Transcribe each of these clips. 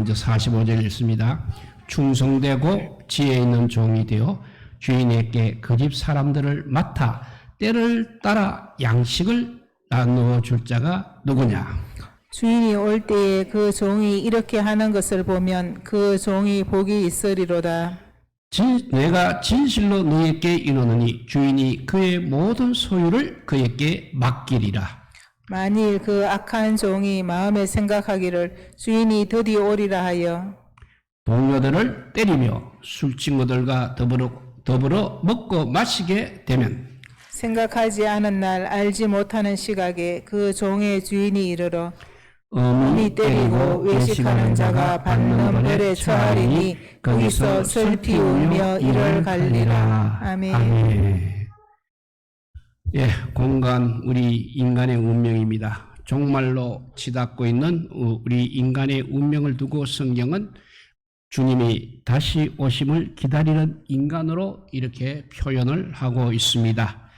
먼저 45절 읽습니다. 충성되고 지혜 있는 종이 되어 주인에게 그 집 사람들을 맡아 때를 따라 양식을 나누어 줄 자가 누구냐? 주인이 올 때에 그 종이 이렇게 하는 것을 보면 그 종이 복이 있으리로다. 진- 내가 진실로 너에게 이르노니 주인이 그의 모든 소유를 그에게 맡기리라. 만일 그 악한 종이 마음에 생각하기를 주인이 드디 오리라 하여 동료들을 때리며 술 친구들과 더불어, 더불어 먹고 마시게 되면 생각하지 않은 날 알지 못하는 시각에 그 종의 주인이 이르러 어미 이 때리고 외식하는 자가 받는 벌에 처하리니 거기서 슬피 울며 이를 갈리라. 아멘. 예, 공간 우리 인간의 운명입니다. 종말로 치닫고 있는 우리 인간의 운명을 두고 성경은 주님이 다시 오심을 기다리는 인간으로 이렇게 표현을 하고 있습니다.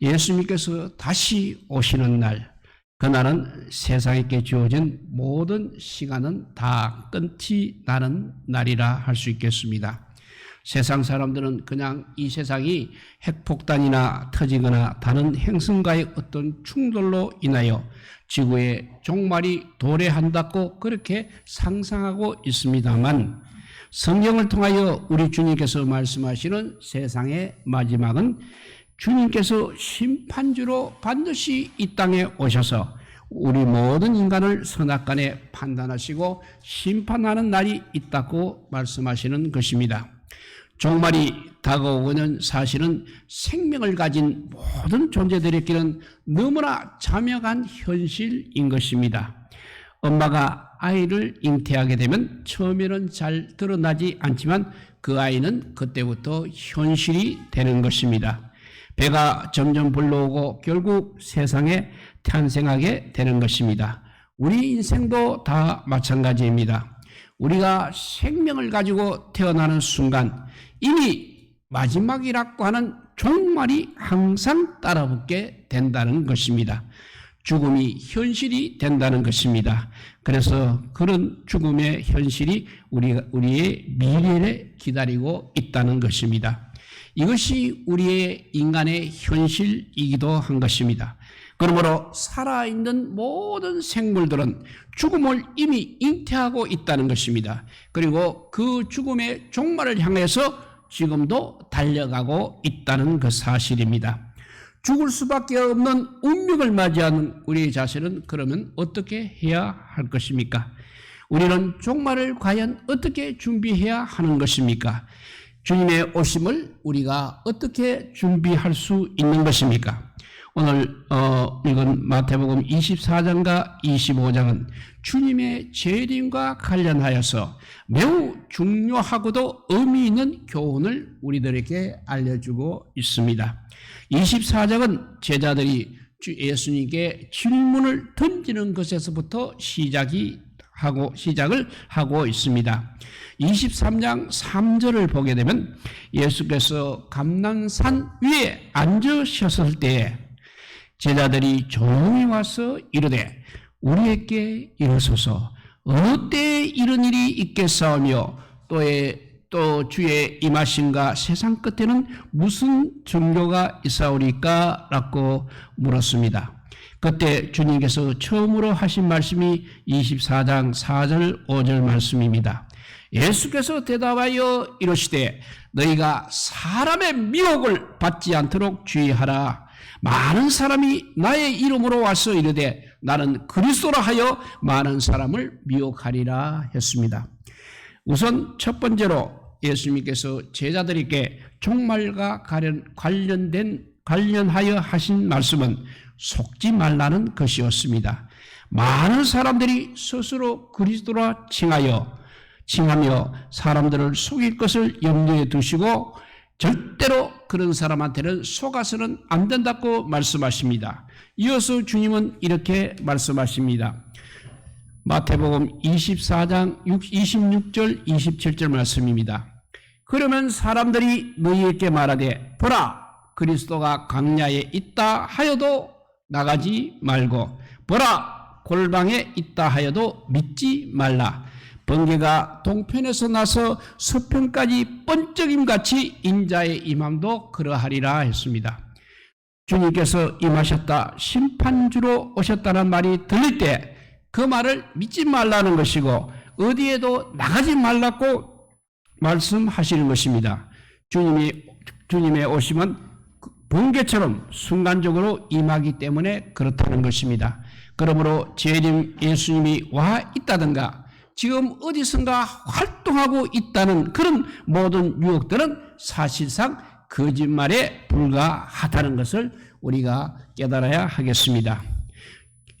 예수님께서 다시 오시는 날, 그날은 세상에게 주어진 모든 시간은 다 끝이 나는 날이라 할 수 있겠습니다. 세상 사람들은 그냥 이 세상이 핵폭탄이나 터지거나 다른 행성과의 어떤 충돌로 인하여 지구의 종말이 도래한다고 그렇게 상상하고 있습니다만 성경을 통하여 우리 주님께서 말씀하시는 세상의 마지막은 주님께서 심판주로 반드시 이 땅에 오셔서 우리 모든 인간을 선악간에 판단하시고 심판하는 날이 있다고 말씀하시는 것입니다. 종말이 다가오고는 사실은 생명을 가진 모든 존재들에게는 너무나 자명한 현실인 것입니다. 엄마가 아이를 잉태하게 되면 처음에는 잘 드러나지 않지만 그 아이는 그때부터 현실이 되는 것입니다. 배가 점점 불러오고 결국 세상에 탄생하게 되는 것입니다. 우리 인생도 다 마찬가지입니다. 우리가 생명을 가지고 태어나는 순간 이미 마지막이라고 하는 종말이 항상 따라붙게 된다는 것입니다. 죽음이 현실이 된다는 것입니다. 그래서 그런 죽음의 현실이 우리, 우리의 미래를 기다리고 있다는 것입니다. 이것이 우리의 인간의 현실이기도 한 것입니다. 그러므로 살아있는 모든 생물들은 죽음을 이미 잉태하고 있다는 것입니다. 그리고 그 죽음의 종말을 향해서 지금도 달려가고 있다는 그 사실입니다. 죽을 수밖에 없는 운명을 맞이하는 우리 자신은 그러면 어떻게 해야 할 것입니까? 우리는 종말을 과연 어떻게 준비해야 하는 것입니까? 주님의 오심을 우리가 어떻게 준비할 수 있는 것입니까? 오늘 어, 읽은 마태복음 24장과 25장은 주님의 재림과 관련하여서 매우 중요하고도 의미 있는 교훈을 우리들에게 알려주고 있습니다. 24장은 제자들이 주 예수님께 질문을 던지는 것에서부터 시작이 하고 시작을 하고 있습니다. 23장 3절을 보게 되면 예수께서 감난산 위에 앉으셨을 때에 제자들이 조용히 와서 이르되 우리에게 이르소서 어느 때에 이런 일이 있겠사오며 또에 또 주의 임하신가 세상 끝에는 무슨 종교가 있사오리까? 라고 물었습니다. 그때 주님께서 처음으로 하신 말씀이 24장 4절 5절 말씀입니다. 예수께서 대답하여 이르시되 너희가 사람의 미혹을 받지 않도록 주의하라. 많은 사람이 나의 이름으로 와서 이르되 나는 그리스도라 하여 많은 사람을 미혹하리라 했습니다. 우선 첫 번째로 예수님께서 제자들에게 종말과 관련된 관련하여 하신 말씀은 속지 말라는 것이었습니다. 많은 사람들이 스스로 그리스도라 칭하여 칭하며 사람들을 속일 것을 염두에 두시고 절대로 그런 사람한테는 속아서는 안 된다고 말씀하십니다. 이어서 주님은 이렇게 말씀하십니다. 마태복음 24장 26절 27절 말씀입니다. 그러면 사람들이 너희에게 말하되 보라 그리스도가 광야에 있다 하여도 나가지 말고 보라 골방에 있다 하여도 믿지 말라 번개가 동편에서 나서 서편까지 번쩍임 같이 인자의 임함도 그러하리라 했습니다. 주님께서 임하셨다 심판주로 오셨다는 말이 들릴 때 그 말을 믿지 말라는 것이고 어디에도 나가지 말라고 말씀하시는 것입니다. 주님이 주님의 오심은 번개처럼 순간적으로 임하기 때문에 그렇다는 것입니다. 그러므로 재림 예수님이 와 있다든가 지금 어디선가 활동하고 있다는 그런 모든 유혹들은 사실상 거짓말에 불과하다는 것을 우리가 깨달아야 하겠습니다.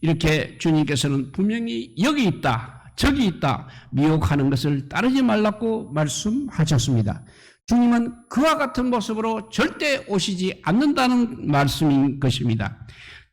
이렇게 주님께서는 분명히 여기 있다, 저기 있다, 미혹하는 것을 따르지 말라고 말씀하셨습니다. 주님은 그와 같은 모습으로 절대 오시지 않는다는 말씀인 것입니다.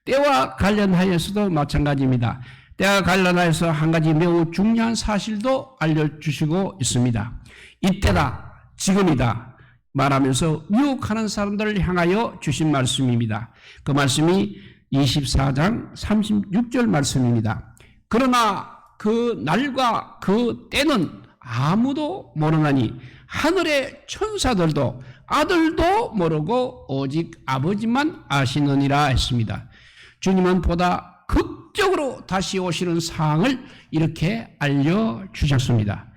때와 관련하여서도 마찬가지입니다. 때와 관련하여서 한 가지 매우 중요한 사실도 알려주시고 있습니다. 이때다, 지금이다 말하면서 미혹하는 사람들을 향하여 주신 말씀입니다. 그 말씀이 24장 36절 말씀입니다. 그러나 그 날과 그 때는 아무도 모르나니 하늘의 천사들도 아들도 모르고 오직 아버지만 아시느니라 했습니다. 주님은 보다 극적으로 다시 오시는 상황을 이렇게 알려주셨습니다.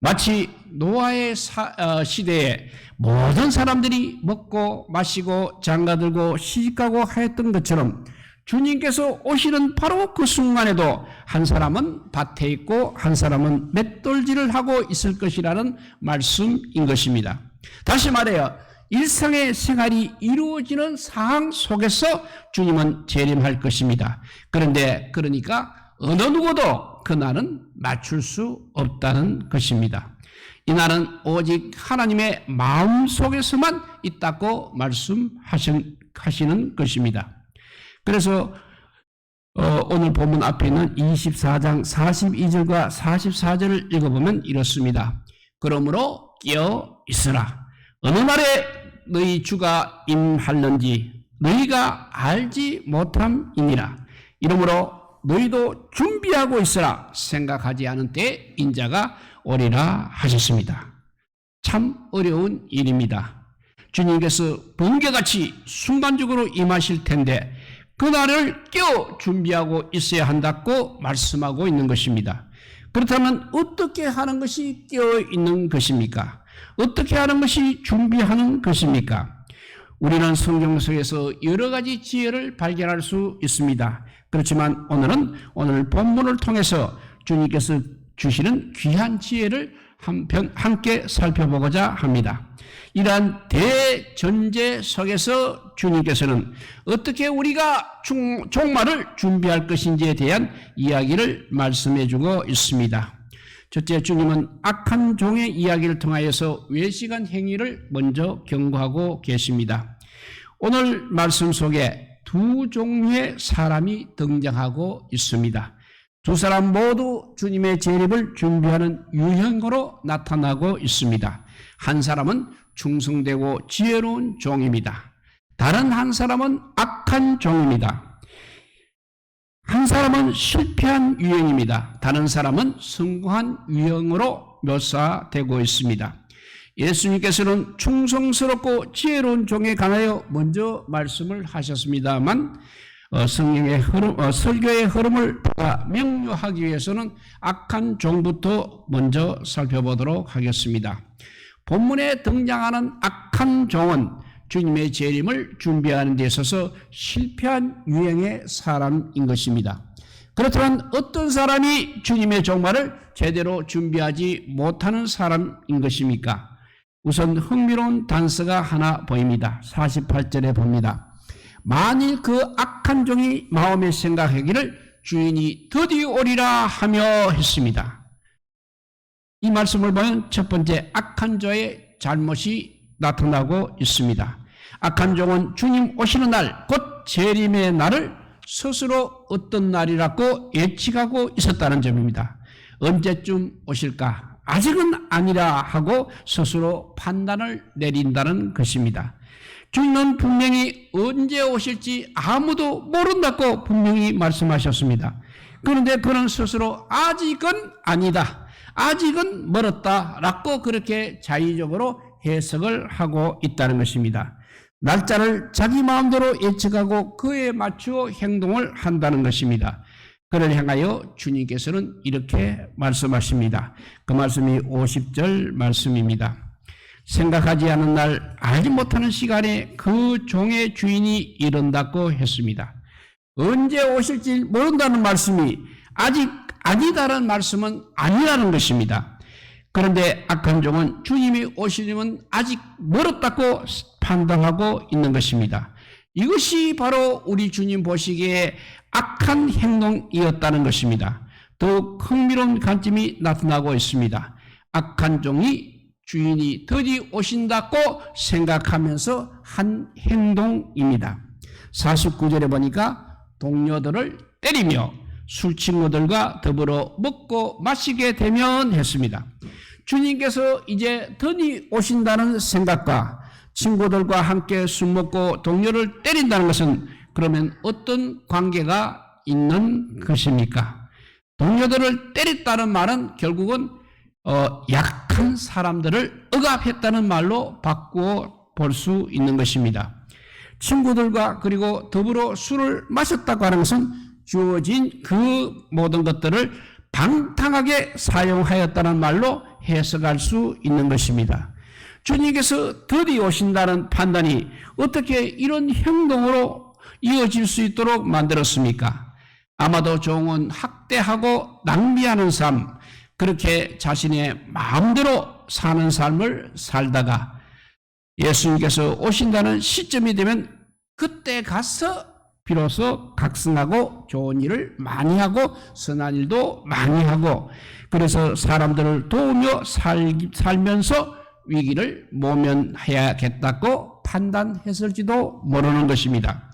마치 노아의 사- 어, 시대에 모든 사람들이 먹고 마시고 장가들고 시집가고 하였던 것처럼 주님께서 오시는 바로 그 순간에도 한 사람은 밭에 있고 한 사람은 맷돌질을 하고 있을 것이라는 말씀인 것입니다. 다시 말해요. 일상의 생활이 이루어지는 상황 속에서 주님은 재림할 것입니다. 그런데 그러니까 어느 누구도 그 날은 맞출 수 없다는 것입니다. 이 날은 오직 하나님의 마음 속에서만 있다고 말씀하시는 것입니다. 그래서 어, 오늘 본문 앞에 있는 24장 42절과 44절을 읽어보면 이렇습니다. 그러므로 깨어 있으라. 어느 날에 너희 주가 임할는지 너희가 알지 못함이니라. 이러므로 너희도 준비하고 있으라. 생각하지 않은 때 인자가 오리라 하셨습니다. 참 어려운 일입니다. 주님께서 번개같이 순간적으로 임하실 텐데 그날을 깨어 준비하고 있어야 한다고 말씀하고 있는 것입니다. 그렇다면 어떻게 하는 것이 깨어 있는 것입니까? 어떻게 하는 것이 준비하는 것입니까? 우리는 성경 속에서 여러 가지 지혜를 발견할 수 있습니다. 그렇지만 오늘은 오늘 본문을 통해서 주님께서 주시는 귀한 지혜를 한편 함께 살펴보고자 합니다. 이러한 대전제 속에서 주님께서는 어떻게 우리가 중, 종말을 준비할 것인지에 대한 이야기를 말씀해 주고 있습니다. 첫째 주님은 악한 종의 이야기를 통하여서 외식한 행위를 먼저 경고하고 계십니다. 오늘 말씀 속에 두 종류의 사람이 등장하고 있습니다. 두 사람 모두 주님의 재림을 준비하는 유형으로 나타나고 있습니다. 한 사람은 충성되고 지혜로운 종입니다. 다른 한 사람은 악한 종입니다. 한 사람은 실패한 유형입니다. 다른 사람은 성공한 유형으로 묘사되고 있습니다. 예수님께서는 충성스럽고 지혜로운 종에 관하여 먼저 말씀을 하셨습니다만 어, 성령의 흐름, 어, 설교의 흐름을 명료하기 위해서는 악한 종부터 먼저 살펴보도록 하겠습니다. 본문에 등장하는 악한 종은 주님의 재림을 준비하는 데 있어서 실패한 유형의 사람인 것입니다. 그렇다면 어떤 사람이 주님의 종말을 제대로 준비하지 못하는 사람인 것입니까? 우선 흥미로운 단서가 하나 보입니다. 48절에 봅니다. 만일 그 악한 종이 마음에 생각하기를 주인이 드디어 오리라 하며 했습니다. 이 말씀을 보면 첫 번째 악한 자의 잘못이 나타나고 있습니다. 악한 종은 주님 오시는 날, 곧 재림의 날을 스스로 어떤 날이라고 예측하고 있었다는 점입니다. 언제쯤 오실까? 아직은 아니라 하고 스스로 판단을 내린다는 것입니다. 주님은 분명히 언제 오실지 아무도 모른다고 분명히 말씀하셨습니다. 그런데 그는 스스로 아직은 아니다. 아직은 멀었다라고 그렇게 자의적으로 해석을 하고 있다는 것입니다. 날짜를 자기 마음대로 예측하고 그에 맞추어 행동을 한다는 것입니다. 그를 향하여 주님께서는 이렇게 말씀하십니다. 그 말씀이 50절 말씀입니다. 생각하지 않은 날 알지 못하는 시간에 그 종의 주인이 이른다고 했습니다. 언제 오실지 모른다는 말씀이 아직 아니다라는 말씀은 아니라는 것입니다. 그런데 악한 종은 주님이 오시려면 아직 멀었다고 판단하고 있는 것입니다. 이것이 바로 우리 주님 보시기에 악한 행동이었다는 것입니다. 더욱 흥미로운 관점이 나타나고 있습니다. 악한 종이 주인이 드디 오신다고 생각하면서 한 행동입니다. 49절에 보니까 동료들을 때리며 술 친구들과 더불어 먹고 마시게 되면 했습니다. 주님께서 이제 드디 오신다는 생각과 친구들과 함께 술 먹고 동료를 때린다는 것은 그러면 어떤 관계가 있는 것입니까? 동료들을 때렸다는 말은 결국은 어, 약한 사람들을 억압했다는 말로 바꾸어 볼 수 있는 것입니다. 친구들과 그리고 더불어 술을 마셨다고 하는 것은 주어진 그 모든 것들을 방탕하게 사용하였다는 말로 해석할 수 있는 것입니다. 주님께서 드디 오신다는 판단이 어떻게 이런 행동으로 이어질 수 있도록 만들었습니까? 아마도 종은 학대하고 낭비하는 삶, 그렇게 자신의 마음대로 사는 삶을 살다가 예수님께서 오신다는 시점이 되면 그때 가서 비로소 각성하고 좋은 일을 많이 하고 선한 일도 많이 하고 그래서 사람들을 도우며 살, 살면서 위기를 모면해야겠다고 판단했을지도 모르는 것입니다.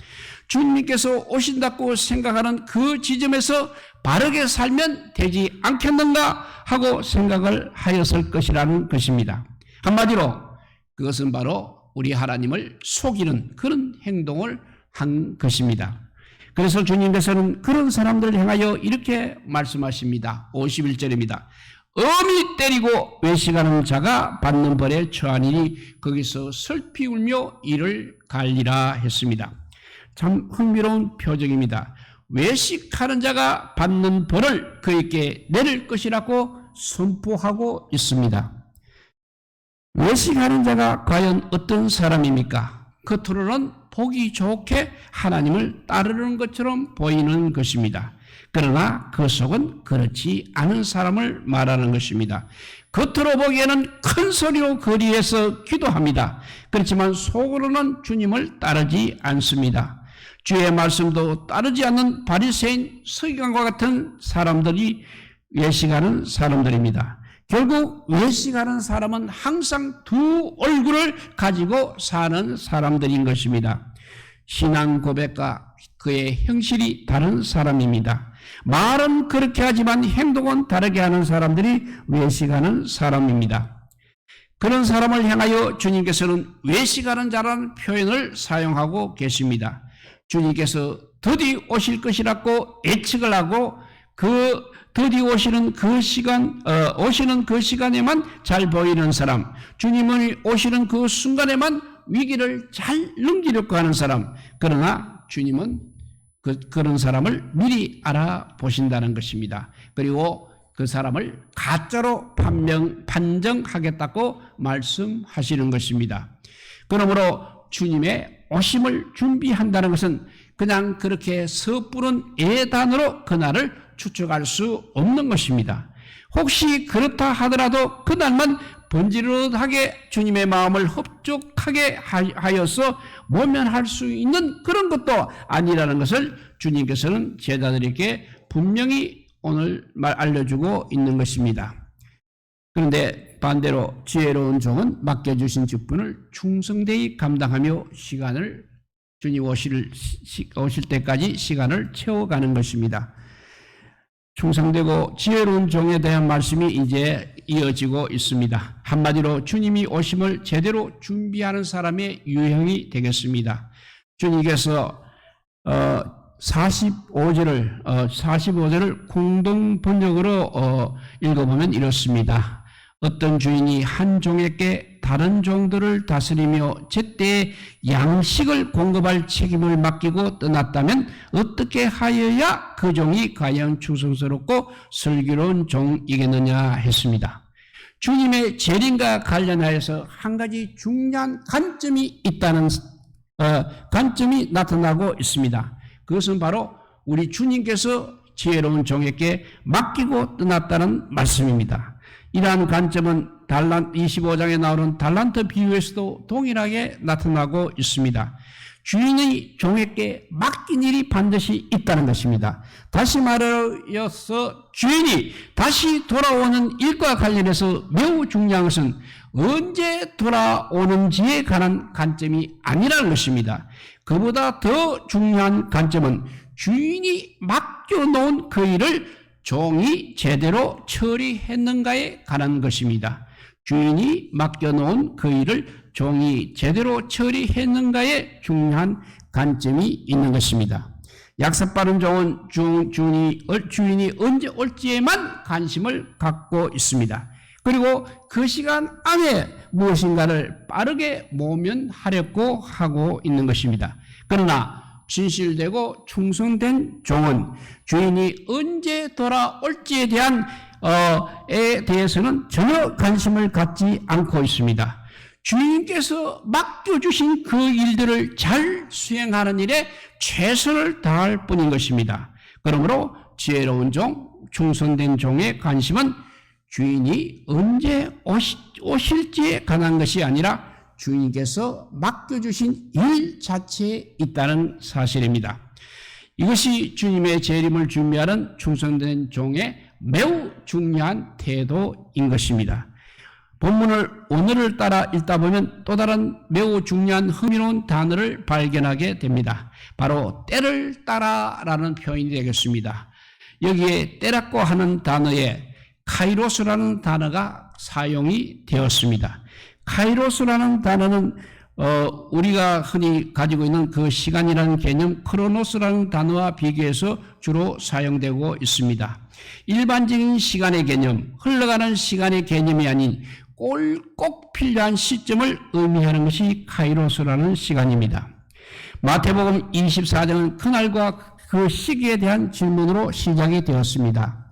주님께서 오신다고 생각하는 그 지점에서 바르게 살면 되지 않겠는가 하고 생각을 하였을 것이라는 것입니다. 한마디로 그것은 바로 우리 하나님을 속이는 그런 행동을 한 것입니다. 그래서 주님께서는 그런 사람들을 향하여 이렇게 말씀하십니다. 51절입니다. 엄히 때리고 외식하는 자가 받는 벌에 처하니니 거기서 슬피 울며 이를 갈리라 했습니다. 참 흥미로운 표정입니다. 외식하는 자가 받는 벌을 그에게 내릴 것이라고 선포하고 있습니다. 외식하는 자가 과연 어떤 사람입니까? 겉으로는 보기 좋게 하나님을 따르는 것처럼 보이는 것입니다. 그러나 그 속은 그렇지 않은 사람을 말하는 것입니다. 겉으로 보기에는 큰 소리로 거리에서 기도합니다. 그렇지만 속으로는 주님을 따르지 않습니다. 주의 말씀도 따르지 않는 바리새인 서기관과 같은 사람들이 외식하는 사람들입니다. 결국 외식하는 사람은 항상 두 얼굴을 가지고 사는 사람들인 것입니다. 신앙 고백과 그의 형실이 다른 사람입니다. 말은 그렇게 하지만 행동은 다르게 하는 사람들이 외식하는 사람입니다. 그런 사람을 향하여 주님께서는 외식하는 자라는 표현을 사용하고 계십니다. 주님께서 드디 오실 것이라고 예측을 하고 그 드디 오시는 그 시간, 어, 오시는 그 시간에만 잘 보이는 사람, 주님은 오시는 그 순간에만 위기를 잘 넘기려고 하는 사람, 그러나 주님은 그, 그런 사람을 미리 알아보신다는 것입니다. 그리고 그 사람을 가짜로 판명, 판정하겠다고 말씀하시는 것입니다. 그러므로 주님의 오심을 준비한다는 것은 그냥 그렇게 섣부른 예단으로 그날을 추측할 수 없는 것입니다. 혹시 그렇다 하더라도 그날만 번지르하게 주님의 마음을 흡족하게 하여서 모면할 수 있는 그런 것도 아니라는 것을 주님께서는 제자들에게 분명히 오늘 말 알려주고 있는 것입니다. 그런데 반대로 지혜로운 종은 맡겨주신 직분을 충성되이 감당하며 시간을 주님 오실, 오실 때까지 시간을 채워가는 것입니다. 충성되고 지혜로운 종에 대한 말씀이 이제 이어지고 있습니다. 한마디로 주님이 오심을 제대로 준비하는 사람의 유형이 되겠습니다. 주님께서 어, 45절을 어, 45절을 공동 번역으로 어, 읽어보면 이렇습니다. 어떤 주인이 한 종에게 다른 종들을 다스리며 제때 양식을 공급할 책임을 맡기고 떠났다면 어떻게 하여야 그 종이 과연 충성스럽고 슬기로운 종이겠느냐 했습니다. 주님의 재림과 관련하여서 한 가지 중요한 관점이 있다는 어, 관점이 나타나고 있습니다. 그것은 바로 우리 주님께서 지혜로운 종에게 맡기고 떠났다는 말씀입니다. 이러한 관점은 달란 25장에 나오는 달란트 비유에서도 동일하게 나타나고 있습니다. 주인이 종에게 맡긴 일이 반드시 있다는 것입니다. 다시 말하여서 주인이 다시 돌아오는 일과 관련해서 매우 중요한 것은 언제 돌아오는지에 관한 관점이 아니라는 것입니다. 그보다 더 중요한 관점은 주인이 맡겨놓은 그 일을 종이 제대로 처리했는가에 관한 것입니다. 주인이 맡겨놓은 그 일을 종이 제대로 처리했는가에 중요한 관점이 있는 것입니다. 약속 빠른 종은 주, 주인이, 주인이 언제 올지에만 관심을 갖고 있습니다. 그리고 그 시간 안에 무엇인가를 빠르게 모면하려고 하고 있는 것입니다. 그러나 진실되고 충성된 종은 주인이 언제 돌아올지에 대한 어, 에 대해서는 전혀 관심을 갖지 않고 있습니다. 주인께서 맡겨주신 그 일들을 잘 수행하는 일에 최선을 다할 뿐인 것입니다. 그러므로 지혜로운 종, 충성된 종의 관심은 주인이 언제 오실, 지에 관한 것이 아니라 주인께서 맡겨주신 일 자체에 있다는 사실입니다. 이것이 주님의 재림을 준비하는 충성된 종의 매우 중요한 태도인 것입니다. 본문을 오늘을 따라 읽다 보면 또 다른 매우 중요한 흥미로운 단어를 발견하게 됩니다. 바로 때를 따라라는 표현이 되겠습니다. 여기에 때라고 하는 단어에 카이로스라는 단어가 사용이 되었습니다. 카이로스라는 단어는 어, 우리가 흔히 가지고 있는 그 시간이라는 개념 크로노스라는 단어와 비교해서 주로 사용되고 있습니다. 일반적인 시간의 개념, 흘러가는 시간의 개념이 아닌 꼭 필요한 시점을 의미하는 것이 카이로스라는 시간입니다. 마태복음 24장은 그날과 그 시기에 대한 질문으로 시작이 되었습니다.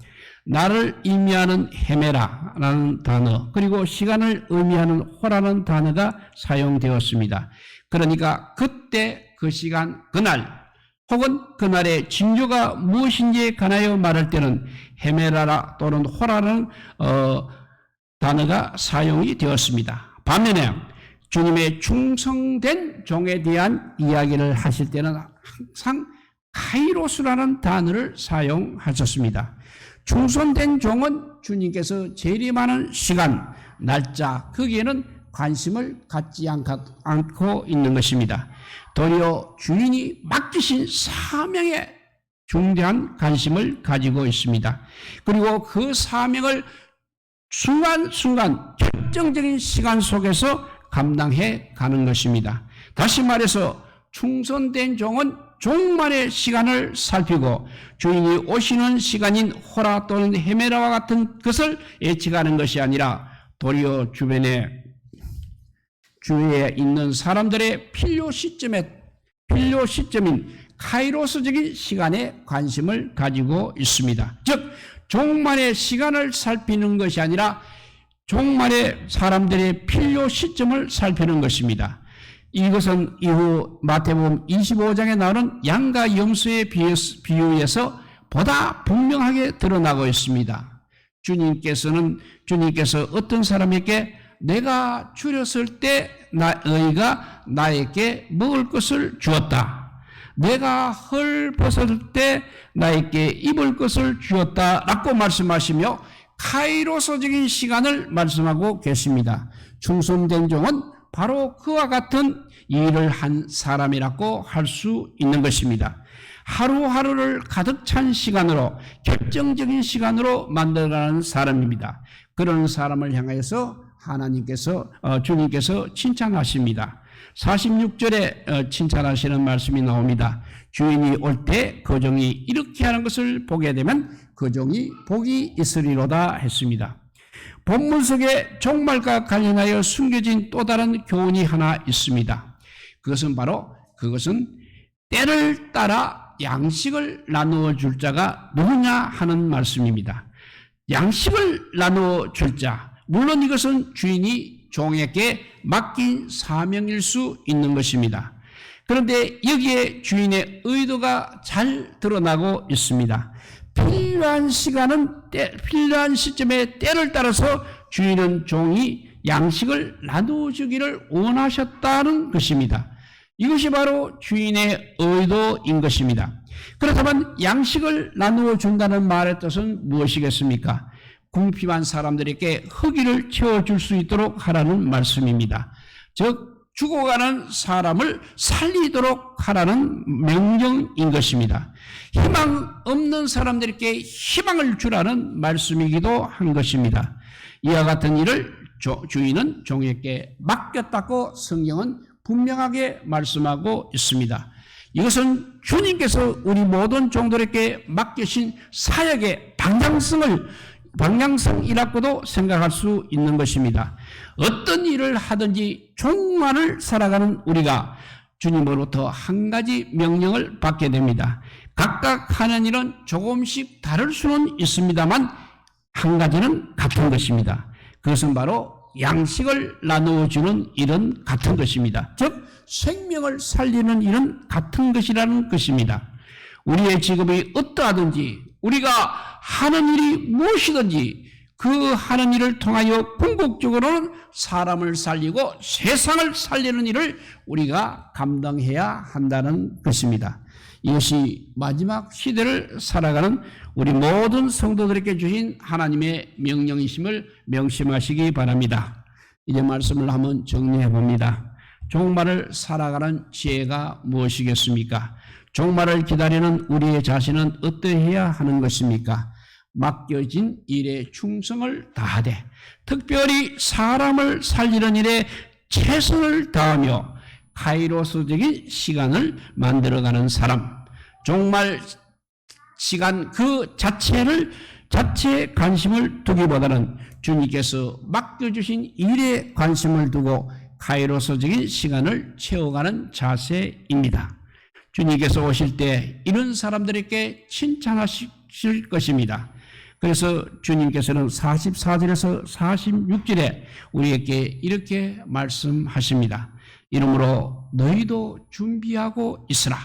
나를 의미하는 헤메라라는 단어 그리고 시간을 의미하는 호라는 단어가 사용되었습니다. 그러니까 그때 그 시간 그날 혹은 그날의 징조가 무엇인지에 관하여 말할 때는 헤메라라 또는 호라는 어, 단어가 사용이 되었습니다. 반면에 주님의 충성된 종에 대한 이야기를 하실 때는 항상 카이로스라는 단어를 사용하셨습니다. 충성된 종은 주님께서 재림하는 시간, 날짜, 거기에는 관심을 갖지 않고 있는 것입니다. 도리어 주인이 맡기신 사명에 중대한 관심을 가지고 있습니다. 그리고 그 사명을 순간순간 결정적인 시간 속에서 감당해 가는 것입니다. 다시 말해서 충성된 종은 종만의 시간을 살피고 주인이 오시는 시간인 호라 또는 헤메라와 같은 것을 예측하는 것이 아니라 도리어 주변에 주위에 있는 사람들의 필요 시점에 필요 시점인 카이로스적인 시간에 관심을 가지고 있습니다. 즉 종만의 시간을 살피는 것이 아니라 종만의 사람들의 필요 시점을 살피는 것입니다. 이것은 이후 마태복음 25장에 나오는 양과 염소의 비유에서 보다 분명하게 드러나고 있습니다. 주님께서는 주님께서 어떤 사람에게 내가 줄였을 때 나, 너희가 나에게 먹을 것을 주었다. 내가 헐 벗을 때 나에게 입을 것을 주었다. 라고 말씀하시며 카이로서적인 시간을 말씀하고 계십니다. 충성된 종은 바로 그와 같은 일을 한 사람이라고 할 수 있는 것입니다. 하루하루를 가득 찬 시간으로 결정적인 시간으로 만들어가는 사람입니다. 그런 사람을 향해서 하나님께서 어, 주님께서 칭찬하십니다. 46절에 어, 칭찬하시는 말씀이 나옵니다. 주인이 올때그 종이 이렇게 하는 것을 보게 되면 그 종이 복이 있으리로다 했습니다. 본문 속에 종말과 관련하여 숨겨진 또 다른 교훈이 하나 있습니다. 그것은 바로 그것은 때를 따라 양식을 나누어 줄 자가 누구냐 하는 말씀입니다. 양식을 나누어 줄 자. 물론 이것은 주인이 종에게 맡긴 사명일 수 있는 것입니다. 그런데 여기에 주인의 의도가 잘 드러나고 있습니다. 필요한 시간은 때, 필요한 시점에 때를 따라서 주인은 종이 양식을 나누어 주기를 원하셨다는 것입니다. 이것이 바로 주인의 의도인 것입니다. 그렇다면 양식을 나누어 준다는 말의 뜻은 무엇이겠습니까? 궁핍한 사람들에게 허기를 채워줄 수 있도록 하라는 말씀입니다. 즉, 죽어가는 사람을 살리도록 하라는 명령인 것입니다. 희망 없는 사람들에게 희망을 주라는 말씀이기도 한 것입니다. 이와 같은 일을 주인은 종에게 맡겼다고 성경은 분명하게 말씀하고 있습니다. 이것은 주님께서 우리 모든 종들에게 맡기신 사역의 방향성을 방향성 이라고도 생각할 수 있는 것입니다. 어떤 일을 하든지 종만을 살아가는 우리가 주님으로부터 한 가지 명령을 받게 됩니다. 각각 하는 일은 조금씩 다를 수는 있습니다만 한 가지는 같은 것입니다. 그것은 바로 양식을 나누어 주는 일은 같은 것입니다. 즉 생명을 살리는 일은 같은 것이라는 것입니다. 우리의 직업이 어떠하든지 우리가 하는 일이 무엇이든지 그 하는 일을 통하여 궁극적으로는 사람을 살리고 세상을 살리는 일을 우리가 감당해야 한다는 것입니다. 이것이 마지막 시대를 살아가는 우리 모든 성도들에게 주신 하나님의 명령이심을 명심하시기 바랍니다. 이제 말씀을 한번 정리해 봅니다. 종말을 살아가는 지혜가 무엇이겠습니까? 종말을 기다리는 우리의 자신은 어떠해야 하는 것입니까? 맡겨진 일에 충성을 다하되 특별히 사람을 살리는 일에 최선을 다하며 카이로스적인 시간을 만들어가는 사람 종말 시간 그 자체를 자체에 관심을 두기보다는 주님께서 맡겨주신 일에 관심을 두고 카이로스적인 시간을 채워가는 자세입니다. 주님께서 오실 때 이런 사람들에게 칭찬하실 것입니다. 그래서 주님께서는 44절에서 46절에 우리에게 이렇게 말씀하십니다. 이러므로 너희도 준비하고 있으라.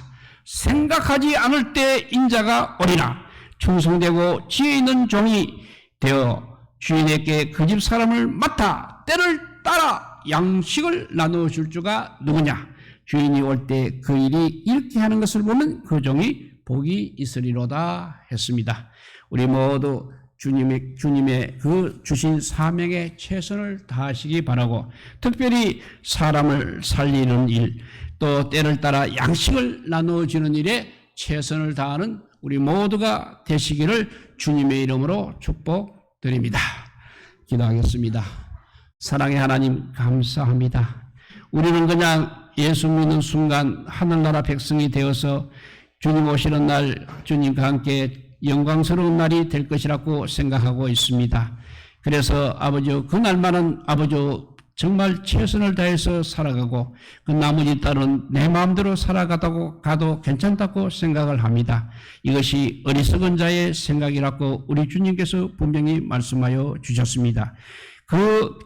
생각하지 않을 때 인자가 오리라. 충성되고 지혜 있는 종이 되어 주인에게 그 집 사람을 맡아 때를 따라 양식을 나누어 줄 주가 누구냐? 주인이 올 때 그 일이 이렇게 하는 것을 보면 그 종이 복이 있으리로다 했습니다. 우리 모두 주님의, 주님의 그 주신 사명에 최선을 다하시기 바라고 특별히 사람을 살리는 일, 또 때를 따라 양식을 나누어주는 일에 최선을 다하는 우리 모두가 되시기를 주님의 이름으로 축복드립니다. 기도하겠습니다. 사랑의 하나님 감사합니다. 우리는 그냥 예수 믿는 순간 하늘나라 백성이 되어서 주님 오시는 날 주님과 함께 영광스러운 날이 될 것이라고 생각하고 있습니다. 그래서 아버지 그날만은 아버지 정말 최선을 다해서 살아가고 그 나머지 딸은 내 마음대로 살아가다고 가도 괜찮다고 생각을 합니다. 이것이 어리석은 자의 생각이라고 우리 주님께서 분명히 말씀하여 주셨습니다. 그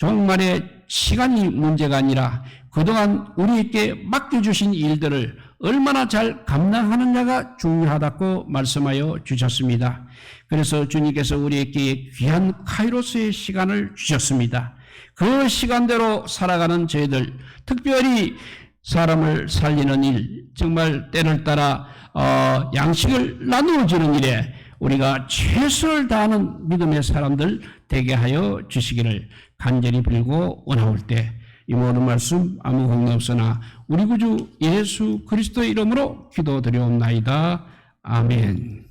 종말의 시간이 문제가 아니라 그동안 우리에게 맡겨주신 일들을 얼마나 잘 감당하느냐가 중요하다고 말씀하여 주셨습니다. 그래서 주님께서 우리에게 귀한 카이로스의 시간을 주셨습니다. 그 시간대로 살아가는 저희들, 특별히 사람을 살리는 일, 정말 때를 따라 어, 양식을 나누어 주는 일에 우리가 최선을 다하는 믿음의 사람들 되게 하여 주시기를 간절히 빌고 원하올 때 이 모든 말씀 아무 공감 없으나 우리 구주 예수 그리스도의 이름으로 기도드려옵나이다. 아멘.